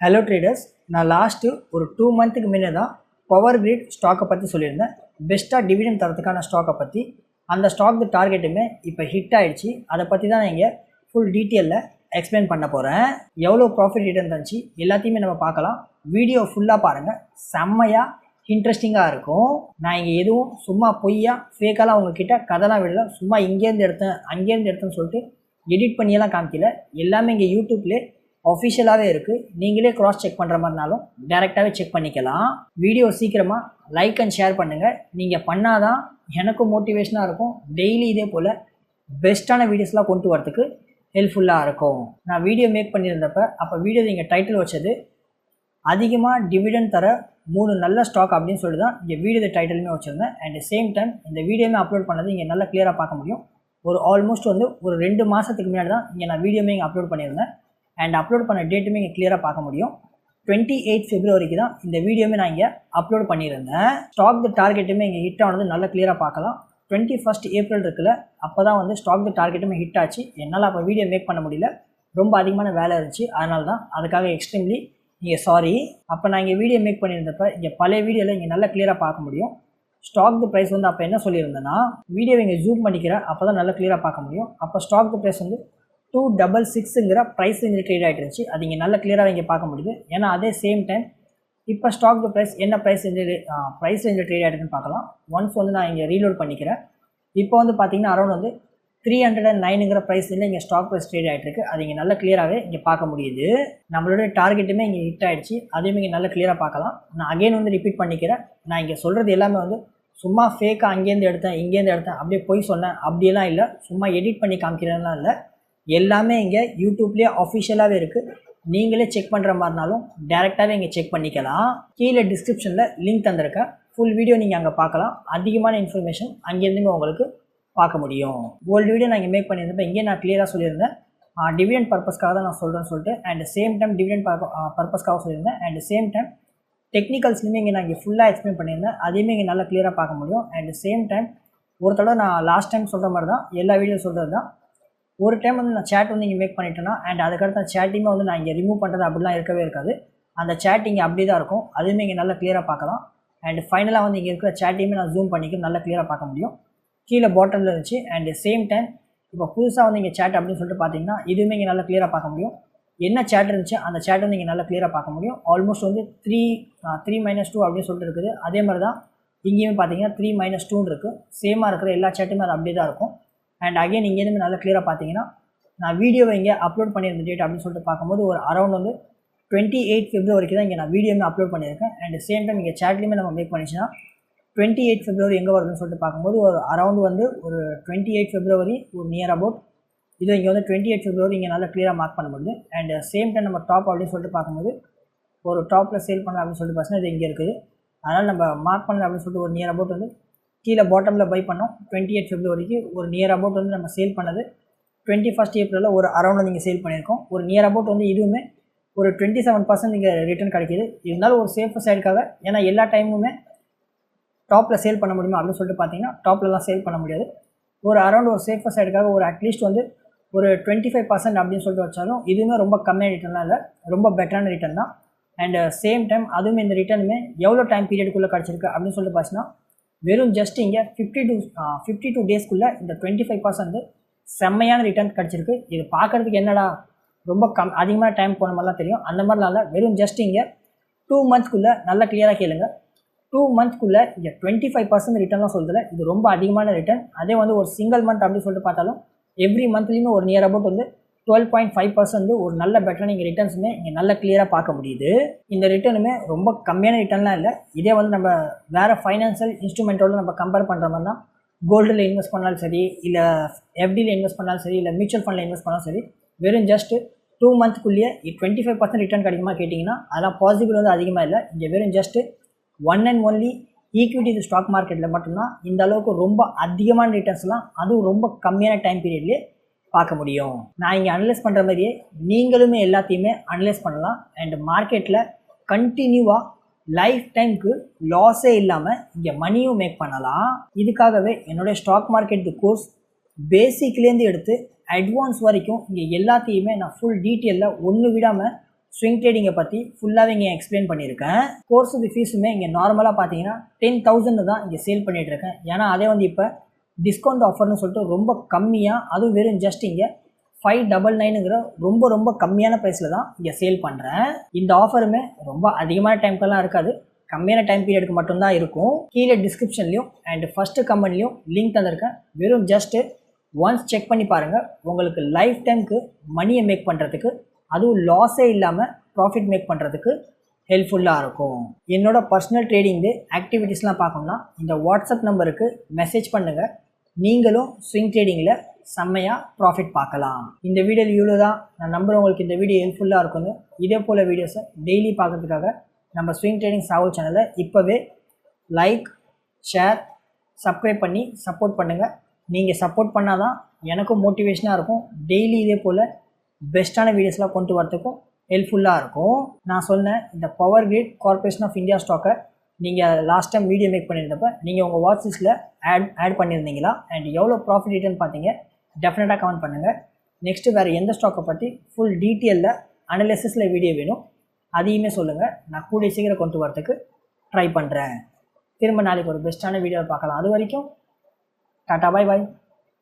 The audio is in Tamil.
ஹலோ ட்ரேடர்ஸ் நான் லாஸ்ட்டு ஒரு டூ மந்த்துக்கு முன்னே தான் பவர் கிரிட் ஸ்டாக்கை பற்றி சொல்லியிருந்தேன். பெஸ்ட்டாக டிவிடன் தரத்துக்கான ஸ்டாக்கை பற்றி அந்த ஸ்டாக்கு டார்கெட்டுமே இப்போ ஹிட் ஆகிடுச்சு அதை பற்றி தான் நான் இங்கே ஃபுல் டீட்டெயிலில் எக்ஸ்பிளைன் பண்ண போகிறேன் எவ்வளோ ப்ராஃபிட் ரிட்டர்ன் தந்துச்சு எல்லாத்தையுமே நம்ம பார்க்கலாம். வீடியோ ஃபுல்லாக பாருங்கள் செம்மையாக இன்ட்ரெஸ்டிங்காக இருக்கும். நான் இங்கே எதுவும் சும்மா பொய்யா ஃபேக்கெல்லாம் உங்ககிட்ட கதைலாம் விடல. சும்மா இங்கேருந்து எடுத்தேன் அங்கேருந்து எடுத்தேன்னு சொல்லிட்டு எடிட் பண்ணியெல்லாம் காமிக்கல. எல்லாமே இங்கே யூடியூப்லேயே அஃபிஷியலாகவே இருக்குது நீங்களே க்ராஸ் செக் பண்ணுற மாதிரினாலும் டேரெக்டாகவே செக் பண்ணிக்கலாம். வீடியோ சீக்கிரமாக லைக் அண்ட் ஷேர் பண்ணுங்கள் நீங்கள் பண்ணாதான் எனக்கும் மோட்டிவேஷனாக இருக்கும். டெய்லி இதே போல் பெஸ்ட்டான வீடியோஸ்லாம் கொண்டு வரதுக்கு ஹெல்ப்ஃபுல்லாக இருக்கும். நான் வீடியோ மேக் பண்ணியிருந்தப்ப அப்போ வீடியோ இங்கே டைட்டில் வச்சது அதிகமாக டிவிடெண்ட் தர மூணு நல்ல ஸ்டாக் அப்படின்னு சொல்லி தான் இங்கே வீடியோ டைட்டிலுமே வச்சுருந்தேன். அண்ட் சேம் டைம் இந்த வீடியோமே அப்லோட் பண்ணது இங்கே நல்லா கிளியராக பார்க்க முடியும். ஒரு ஆல்மோஸ்ட் வந்து ஒரு ரெண்டு மாதத்துக்கு முன்னாடி தான் இங்கே நான் வீடியோமே இங்கே அப்லோட் பண்ணியிருந்தேன். அண்ட் அப்லோட் பண்ண டேட்டுமே இங்கே கிளியராக பார்க்க முடியும். டுவெண்ட்டி எயிட் ஃபெப்ரவரிக்கு தான் இந்த வீடியோவுமே நான் இங்கே அப்லோட் பண்ணியிருந்தேன். ஸ்டாக் த டார்கெட்டுமே இங்கே ஹிட் ஆனது நல்லா கிளியராக பார்க்கலாம். டுவெண்ட்டி ஃபஸ்ட் ஏப்ரல் இருக்குல்ல அப்போ தான் வந்து ஸ்டாக் த டார்கெட்டுமே ஹிட் ஆச்சு. என்னால் அப்போ வீடியோ மேக் பண்ண முடியல. ரொம்ப அதிகமான வேலை இருந்துச்சு. அதனால தான் அதுக்காக எக்ஸ்ட்ரீம்லி நீங்கள் சாரி அப்போ நான் இங்கே வீடியோ மேக் பண்ணியிருந்தப்ப இங்கே பழைய வீடியோவில் இங்கே நல்லா கிளியராக பார்க்க முடியும். ஸ்டாக் த ப்ரைஸ் வந்து அப்போ என்ன சொல்லியிருந்தேன்னா வீடியோ இங்கே ஜூம் பண்ணிக்கிறேன். அப்போ தான் நல்லா கிளியராக பார்க்க முடியும். அப்போ ஸ்டாக் த ப்ரைஸ் வந்து டூ டபுள் சிக்ஸுங்கிற ப்ரைஸ் ரேஞ்சில் ட்ரேட் ஆகிட்டு இருந்துச்சு. அது இங்கே நல்ல கிளியராக இங்கே பார்க்க முடியுது. ஏன்னா அதே சேம் டைம் இப்போ ஸ்டாக் த ப்ரைஸ் என்ன ப்ரைஸ் ரேஞ்சில் ப்ரைஸ் ரேஞ்சில் ட்ரேட் ஆகிட்டுன்னு பார்க்கலாம். ஒன்ஸ் வந்து நான் இங்கே ரீலோட் பண்ணிக்கிறேன். இப்போ வந்து பார்த்தீங்கன்னா அரௌண்ட் வந்து த்ரீ ஹண்ட்ரட் அண்ட் நைனுங்கிற ப்ரைஸில் இங்கே ஸ்டாக் ப்ரைஸ் ட்ரேட் ஆகிட்டுருக்கு அது இங்கே நல்ல கிளியராகவே இங்கே பார்க்க முடியுது. நம்மளோட டார்கெட்டுமே இங்கே ஹிட் ஆகிடுச்சு அதையும் இங்கே நல்ல கிளியராக பார்க்கலாம். நான் அகைன் வந்து ரிப்பீட் பண்ணிக்கிறேன். நான் இங்கே சொல்கிறது எல்லாமே வந்து சும்மா ஃபேக்காக அங்கேருந்து எடுத்தேன் இங்கேருந்து எடுத்தேன் அப்படியே போய் சொன்னேன் அப்படியெல்லாம் இல்லை. சும்மா எடிட் பண்ணி காமிக்கிறதுலாம் இல்லை. எல்லாமே இங்கே யூடியூப்லேயே அஃபிஷியலாகவே இருக்குது நீங்களே செக் பண்ணுற மாதிரினாலும் டேரெக்டாகவே இங்கே செக் பண்ணிக்கலாம். கீழே டிஸ்கிரிப்ஷனில் லிங்க் தந்திருக்கேன் ஃபுல் வீடியோ நீங்கள் அங்கே பார்க்கலாம். அதிகமான இன்ஃபர்மேஷன் அங்கேருந்துமே உங்களுக்கு பார்க்க முடியும். ஓல்டு வீடியோ நான் இங்கே மேக் பண்ணியிருந்தப்போ இங்கே நான் கிளியராக சொல்லியிருந்தேன். டிவிடெண்ட் பர்பஸ்க்காக தான் நான் சொல்கிறேன்னு சொல்லிட்டு அண்ட் சேம் டைம் டிவிடெண்ட் பர்பஸ்க்காக சொல்லியிருந்தேன். அண்ட் சேம் டைம் டெக்னிக்கல்ஸ்லையுமே இங்கே நான் இங்கே ஃபுல்லாக எக்ஸ்பிளைன் பண்ணியிருந்தேன். அதையுமே இங்கே நல்லா கிளியராக பார்க்க முடியும். அண்ட் சேம் டைம் ஒரு தடவை நான் லாஸ்ட் டைம் சொல்கிற மாதிரி தான் எல்லா வீடியோ சொல்கிறது தான். ஒரு டைம் வந்து நான் சேட் வந்து இங்கே மேக் பண்ணிட்டேன்னா அண்ட் அதுக்கடுத்து அந்த சேட்டிங்குமே வந்து நான் இங்கே ரிமூவ் பண்ணுறது அப்படிலாம் இருக்கவே இருக்காது. அந்த சேட் இங்கே அப்படி தான் இருக்கும். அதுவுமே இங்கே நல்லா கிளியராக பார்க்கலாம். அண்ட் ஃபைனலாக வந்து இங்கே இருக்கிற சேட்டையுமே நான் ஜூம் பண்ணிக்க நல்லா கிளியராக பார்க்க முடியும். கீழே பாட்டமில் இருந்துச்சு. அண்ட் சேம் டைம் இப்போ புதுசாக வந்து இங்கே சேட் அப்படின்னு சொல்லிட்டு பார்த்தீங்கன்னா இதுவுமே இங்கே நல்லா கிளியராக பார்க்க முடியும். என்ன சேட் இருந்துச்சு அந்த சேட் வந்து இங்கே நல்லா கிளியராக பார்க்க முடியும். ஆல்மோஸ்ட் வந்து த்ரீ த்ரீ மைனஸ் டூ அப்படின்னு சொல்லிட்டு இருக்குது. அதே மாதிரி தான் இங்கேயுமே பார்த்தீங்கன்னா த்ரீ மைனஸ் டூன்னு இருக்குது சேமாக இருக்கிற எல்லா சேட்டுமே அது அப்படியே தான் இருக்கும். அண்ட் அகைன் இங்கேருந்து நல்லா கிளியராக பார்த்தீங்கன்னா நான் வீடியோவை இங்கே அப்லோட் பண்ணியிருந்த டேட் அப்படின்னு சொல்லிட்டு பார்க்கும்போது ஒரு அரௌண்ட் வந்து டுவெண்ட்டி எயிட் ஃபெப்ரவரிக்கு தான் இங்கே நான் வீடியோமே அப்லோட் பண்ணியிருக்கேன். அண்ட் சேம் டைம் இங்கே சேட்லேயுமே நம்ம மேக் பண்ணிச்சுன்னா டுவெண்ட்டி எயிட் ஃபெப்ரவரி எங்கே வருதுன்னு சொல்லிட்டு பார்க்கும்போது ஒரு அரௌண்ட் வந்து ஒரு டுவெண்ட்டி எயிட் ஃபெப்ரவரி ஒரு நியர் அபவுட் இது இங்கே வந்து டுவெண்ட்டி எயிட் ஃபெப்ரவரி இங்கே நல்லா கிளியராக மார்க் பண்ண முடியுது. அண்ட் சேம் டைம் நம்ம டாப் அப்படின்னு சொல்லிட்டு பார்க்கும்போது ஒரு டாப்பில் சேல் பண்ணலாம் அப்படின்னு சொல்லிட்டு பார்த்தீங்கன்னா இது இங்கே இருக்குது. அதனால் நம்ம மார்க் பண்ணல அப்படின்னு சொல்லிட்டு ஒரு நியர் அபவுட் வந்து கீழே பாட்டமில் பை பண்ணோம். டுவெண்ட்டி எயிட் ஃபெப்ரவரிக்கு ஒரு நியர் அபவுட் வந்து நம்ம சேல் பண்ணது. டுவெண்ட்டி ஃபஸ்ட் ஏப்ரலில் ஒரு அரௌண்டில் நீங்கள் சேல் பண்ணியிருக்கோம். ஒரு நியர் அபவுட் வந்து இதுவுமே ஒரு டுவெண்ட்டி செவன் பர்சன்ட் நீங்கள் ரிட்டர்ன் கிடைக்கிது. இருந்தாலும் ஒரு சேஃப் சைடுக்காக ஏன்னா எல்லா டைமுமே டாப்பில் சேல் பண்ண முடியுமா அப்படின்னு சொல்லிட்டு பார்த்தீங்கன்னா டாப்லலாம் சேல் பண்ண முடியாது. ஒரு அரௌண்ட் ஒரு சேஃபர் சைடுக்காக ஒரு அட்லீஸ்ட் வந்து ஒரு டுவெண்ட்டி ஃபைவ் பர்சன்ட் அப்படின்னு சொல்லிட்டு வச்சாலும் இதுவுமே ரொம்ப கம்மியான ரிட்டர்ன்லாம் இல்லை. ரொம்ப பெட்டரான ரிட்டர்ன் தான். அண்ட் சேம் டைம் அதுவும் இந்த ரிட்டர்னுமே எவ்வளோ டைம் பீரியடுக்குள்ளே கிடச்சிருக்கு அப்படின்னு சொல்லிட்டு பார்த்தீங்கன்னா வெறும் ஜஸ்ட் இங்கே ஃபிஃப்டி டூ ஃபிஃப்டி டூ டேஸ்க்குள்ளே இந்த டுவெண்ட்டி ஃபைவ் பர்சன்ட் செம்மையான ரிட்டர்ன் கிடச்சிருக்கு. இது பார்க்குறதுக்கு என்னடா ரொம்ப கம் அதிகமான டைம் போன மாதிரிலாம் தெரியும். அந்த மாதிரிலாம் இல்லை. வெறும் ஜஸ்ட் இங்கே டூ மந்த்ஸ்க்குள்ளே நல்லா கிளியராக கேளுங்க. டூ மந்த்ஸ்க்குள்ளே இங்கே டுவெண்ட்டி ஃபைவ் பர்சன்ட் ரிட்டர்ன்லாம் சொல்லுதில்ல இது ரொம்ப அதிகமான ரிட்டர்ன் அதே வந்து ஒரு சிங்கிள் மந்த் அப்படின்னு சொல்லிட்டு பார்த்தாலும் எவ்ரி மந்த்லேயுமே ஒரு நியர் அபவுட் வந்து டுவெல் பாயிண்ட் ஃபைவ் பர்சன்ட் ஒரு நல்ல பெட்டரான நீங்கள் ரிட்டர்ன்ஸுமே இங்கே நல்ல கிளியராக பார்க்க முடியுது. இந்த ரிட்டர்னுமே ரொம்ப கம்மியான ரிட்டர்ன்லாம் இல்லை. இதே வந்து நம்ம வேறு ஃபைனான்சியல் இன்ஸ்ட்ருமெண்ட்டோட நம்ம கம்பேர் பண்ணுற மாதிரி தான் கோல்டில் இன்வெஸ்ட் பண்ணாலும் சரி இல்லை எஃப்டியில் இன்வெஸ்ட் பண்ணாலும் சரி இல்லை மியூச்சுவல் ஃபண்டில் இன்வெஸ்ட் பண்ணாலும் சரி வெறும் ஜஸ்ட் டூ மந்த்க்குள்ளேயே டுவெண்ட்டி ஃபைவ் பர்சன்ட் ரிட்டர்ன் கிடைக்குமா கேட்டிங்கன்னா அதெல்லாம் பாசிபிள் வந்து அதிகமாக இல்லை. இங்கே வெறும் just one and only equity stock மார்க்கெட்டில் மட்டும்தான் இந்த அளவுக்கு ரொம்ப அதிகமான ரிட்டர்ன்ஸ்லாம் அதுவும் ரொம்ப கம்மியான டைம் பீரியட்லேயே பார்க்க முடியும். நான் இங்கே அனலைஸ் பண்ணுற மாதிரியே நீங்களுமே எல்லாத்தையுமே அனலைஸ் பண்ணலாம். அண்ட் மார்க்கெட்டில் கண்டினியூவாக லைஃப் டைமுக்கு லாஸே இல்லாமல் இங்கே மணியும் மேக் பண்ணலாம். இதுக்காகவே என்னுடைய ஸ்டாக் மார்க்கெட் கோர்ஸ் பேசிக்லேருந்து எடுத்து அட்வான்ஸ் வரைக்கும் இங்கே எல்லாத்தையுமே நான் ஃபுல் டீட்டெயிலில் ஒன்று விடாமல் ஸ்விங் ட்ரேடிங்கை பற்றி ஃபுல்லாகவே இங்கே எக்ஸ்பிளைன் பண்ணியிருக்கேன். கோர்ஸுக்கு ஃபீஸுமே இங்கே நார்மலாக பார்த்தீங்கன்னா டென் தௌசண்ட் தான் இங்கே சேல் பண்ணிகிட்டு இருக்கேன். ஏன்னா அதே வந்து இப்போ டிஸ்கவுண்ட் ஆஃபர்னு சொல்லிட்டு ரொம்ப கம்மியாக அதுவும் வெறும் ஜஸ்ட் இங்கே ஃபைவ் டபுள் நைனுங்கிற ரொம்ப ரொம்ப கம்மியான ப்ரைஸில் தான் இங்கே சேல் பண்ணுறேன் இந்த ஆஃபருமே ரொம்ப அதிகமான டைம்க்கெல்லாம் இருக்காது. கம்மியான டைம் பீரியடுக்கு மட்டும்தான் இருக்கும். கீழே டிஸ்கிரிப்ஷன்லையும் அண்ட் ஃபஸ்ட்டு கமெண்ட்லையும் லிங்க் தந்திருக்கேன். வெறும் ஜஸ்ட்டு ஒன்ஸ் செக் பண்ணி பாருங்கள் உங்களுக்கு லைஃப் டைமுக்கு மணியை மேக் பண்ணுறதுக்கு அதுவும் லாஸே இல்லாமல் ப்ராஃபிட் மேக் பண்ணுறதுக்கு ஹெல்ப்ஃபுல்லாக இருக்கும். என்னோட பர்சனல் ட்ரேடிங் ஆக்டிவிட்டீஸ்லாம் பார்க்கணும்னா இந்த வாட்ஸ்அப் நம்பருக்கு மெசேஜ் பண்ணுங்கள் நீங்களும் ஸ்விங் ட்ரேடிங்கில் செம்மையாக ப்ராஃபிட் பார்க்கலாம். இந்த வீடியோவில் இவ்வளோ தான். நான் நம்புகிறேன் உங்களுக்கு இந்த வீடியோ ஹெல்ப்ஃபுல்லாக இருக்கும்னு இதே போல் வீடியோஸை டெய்லி பார்க்கறதுக்காக நம்ம ஸ்விங் ட்ரேடிங் சாவல் சேனலை இப்போவே லைக் ஷேர் சப்ஸ்கிரைப் பண்ணி சப்போர்ட் பண்ணுங்கள் நீங்கள் சப்போர்ட் பண்ணால் தான் எனக்கும் மோட்டிவேஷனாக இருக்கும். டெய்லி இதே போல் பெஸ்ட்டான வீடியோஸ்லாம் கொண்டு வரத்துக்கும் ஹெல்ப்ஃபுல்லாக இருக்கும். நான் சொன்னேன் இந்த power grid corporation of India ஸ்டாக்கை நீங்கள் லாஸ்ட் டைம் வீடியோ மேக் பண்ணியிருந்தப்ப நீங்கள் உங்கள் வாட்சஸில் ஆட் ஆட் பண்ணியிருந்தீங்களா? அண்ட் எவ்வளோ ப்ராஃபிட் ரிட்டர்ன் பார்த்தீங்க? டெஃபினட்டாக கமெண்ட் பண்ணுங்கள் நெக்ஸ்ட்டு வேறு எந்த ஸ்டாக்கை பற்றி ஃபுல் டீட்டெயிலில் அனலிசிஸில் வீடியோ வேணும் அதையுமே சொல்லுங்கள் நான் கூடிய சீக்கிரம் கொண்டு வரதுக்கு ட்ரை பண்ணுறேன் திரும்ப நாளைக்கு ஒரு பெஸ்ட்டான வீடியோவை பார்க்கலாம். அது வரைக்கும் டாட்டா பாய் பாய்